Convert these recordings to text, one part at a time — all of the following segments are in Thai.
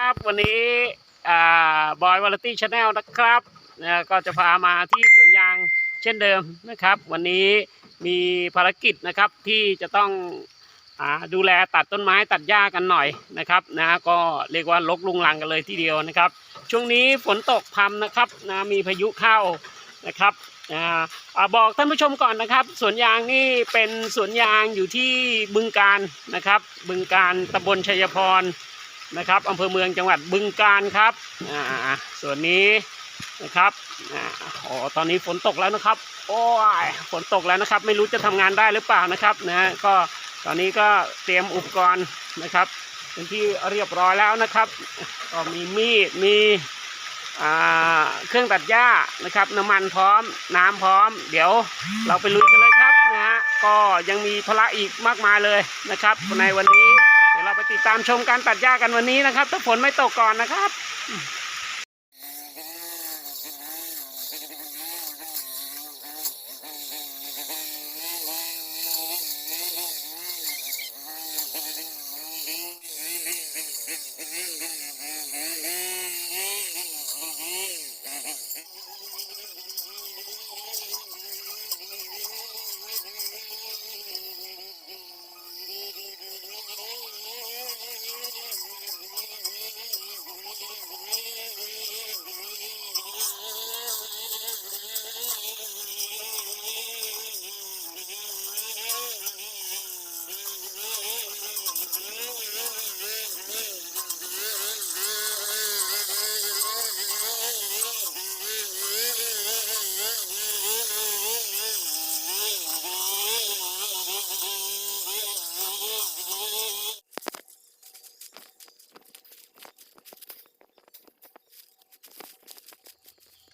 ครับวันนี้บอยวาไรตี้ชาแนลนะครับก็จะพามาที่สวนยางเช่นเดิมนะครับ วันนี้มีภารกิจนะครับที่จะต้องอดูแลตัดต้นไม้ตัดหญ้ากันหน่อยนะครับนะก็เรียกว่าลกลุงลังกันเลยทีเดียวนะครับ ช่วงนี้ฝนตกพรำนะครับนะมีพายุเข้านะครับอบอกท่านผู้ชมก่อนนะครับสวนยางนี่เป็นสวนยางอยู่ที่บึงการนะครับ บึงการตำบลชัยพร นะครับอำเภอเมืองจังหวัดบึงกาฬครับอ่าส่วนนี้นะครับอ่าอ๋อตอนนี้ฝนตกแล้วนะครับ โอ้ยฝนตกแล้วนะครับ ไม่รู้จะทำงานได้หรือเปล่านะครับนะฮะก็ตอนนี้ก็เตรียมอุปกรณ์นะครับเป็นที่เรียบร้อยแล้วนะครับ ก็มีมีดมีอ่าเครื่องตัดหญ้านะครับ น้ำมันพร้อม น้ำพร้อม เดี๋ยวเราไปลุยกันเลยครับนะฮะก็ยังมีภาระอีกมากมายเลยนะครับ ในวันนี้ เดี๋ยวเราไปติดตามชมการตัดหญ้ากันวันนี้นะครับ ถ้าฝนไม่ตกก่อนนะครับ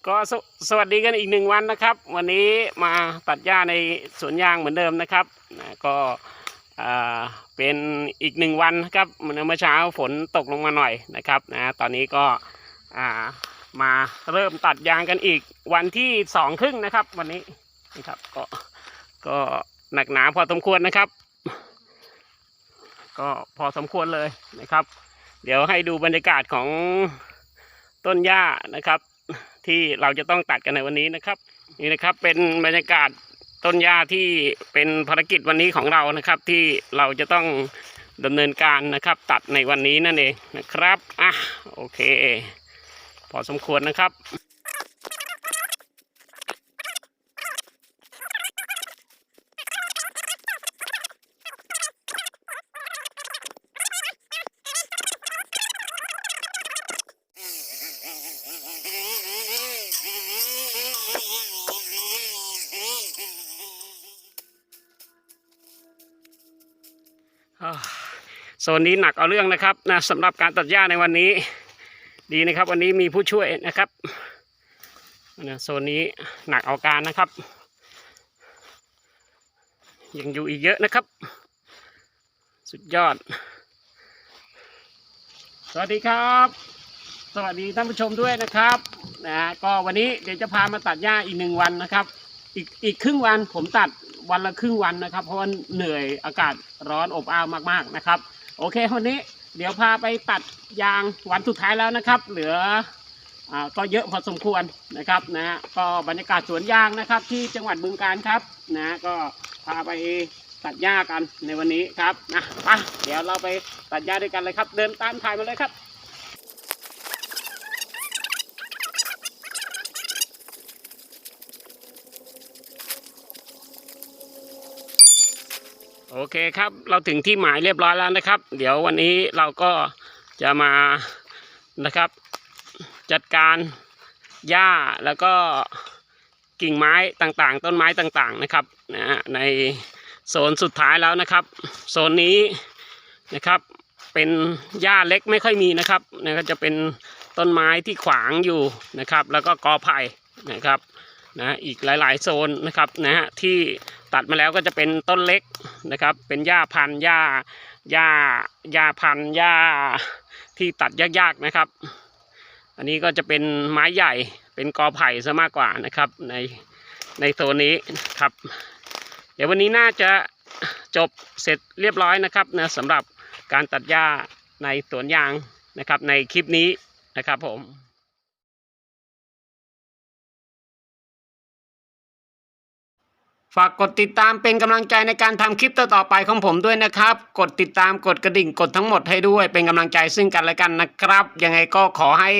ก็สวสวัสดีกันอีกหนึ่งวันนะครับ วันนี้มาตัดหญ้าในสวนยางเหมือนเดิมนะครับนะก็เป็นอีกหนึ่งวันครับเมื่อเช้าฝนตกลงมาหน่อยนะครับนะตอนนี้ก็มาเริ่มตัดยางกันอีกวันที่สองครึ่งนะครับ วันนี้นะครับก็ก็หนักหนาพอสมควรนะครับ ก็พอสมควรเลยนะครับ เดี๋ยวให้ดูบรรยากาศของต้นหญ้านะครับ ที่เราจะต้องตัดกันในวันนี้นะครับ นี่นะครับเป็นบรรยากาศต้นหญ้าที่เป็นภารกิจวันนี้ของเรานะครับ ที่เราจะต้องดำเนินการนะครับ ตัดในวันนี้นั่นเองนะครับอะโอเค พอสมควรนะครับ โซนนี้หนักเอาเรื่องนะครับนะสำหรับการตัดหญ้าในวันนี้ ดีนะครับ วันนี้มีผู้ช่วยนะครับนะโซนนี้หนักเอาการนะครับยังอยู่อีกเยอะนะครับ สุดยอด สวัสดีครับ สวัสดีท่านผู้ชมด้วยนะครับนะก็วันนี้เดี๋ยวจะพามาตัดหญ้าอีกหนึ่งวันนะครับ อีกอีกครึ่งวันผมตัดวันละครึ่งวันนะครับ เพราะว่าเหนื่อยอากาศร้อนอบอ้าวมากๆนะครับ โอเควันนี้เดี๋ยวพาไปตัดยางวันสุดท้ายแล้วนะครับ เหลืออ่าก็เยอะพอสมควรนะครับนะก็บรรยากาศสวนยางนะครับ ที่จังหวัดบึงการครับนะก็พาไปตัดหญ้ากันในวันนี้ครับนะไปเดี๋ยวเราไปตัดหญ้าด้วยกันเลยครับ เดินตามถ่ายมาเลยครับ โอเคครับ เราถึงที่หมายเรียบร้อยแล้วนะครับ เดี๋ยววันนี้เราก็จะมานะครับ จัดการหญ้าแล้วก็กิ่งไม้ต่างๆ ต้นไม้ต่างๆนะครับนะในโซนสุดท้ายแล้วนะครับ โซนนี้นะครับเป็นหญ้าเล็กไม่ค่อยมีนะครับนะก็จะเป็นต้นไม้ที่ขวางอยู่นะครับ แล้วก็กอไผ่นะครับนะอีกหลายๆโซนนะครับนะฮะที่ ตัดมาแล้วก็จะเป็นต้นเล็กนะครับ เป็นหญ้าพันหญ้าหญ้าหญ้าพันหญ้าที่ตัดยากๆนะครับ อันนี้ก็จะเป็นไม้ใหญ่เป็นกอไผ่ซะมากกว่านะครับในในโซนนี้ครับ เดี๋ยววันนี้น่าจะจบเสร็จเรียบร้อยนะครับนะสำหรับการตัดหญ้าในสวนยางนะครับในคลิปนี้นะครับผม ฝากกดติดตามเป็นกำลังใจในการทำคลิปต่อๆไปของผมด้วยนะครับ กดติดตามกดกระดิ่งกดทั้งหมดให้ด้วยเป็นกำลังใจซึ่งกันและกันนะครับ ยังไงก็ขอให้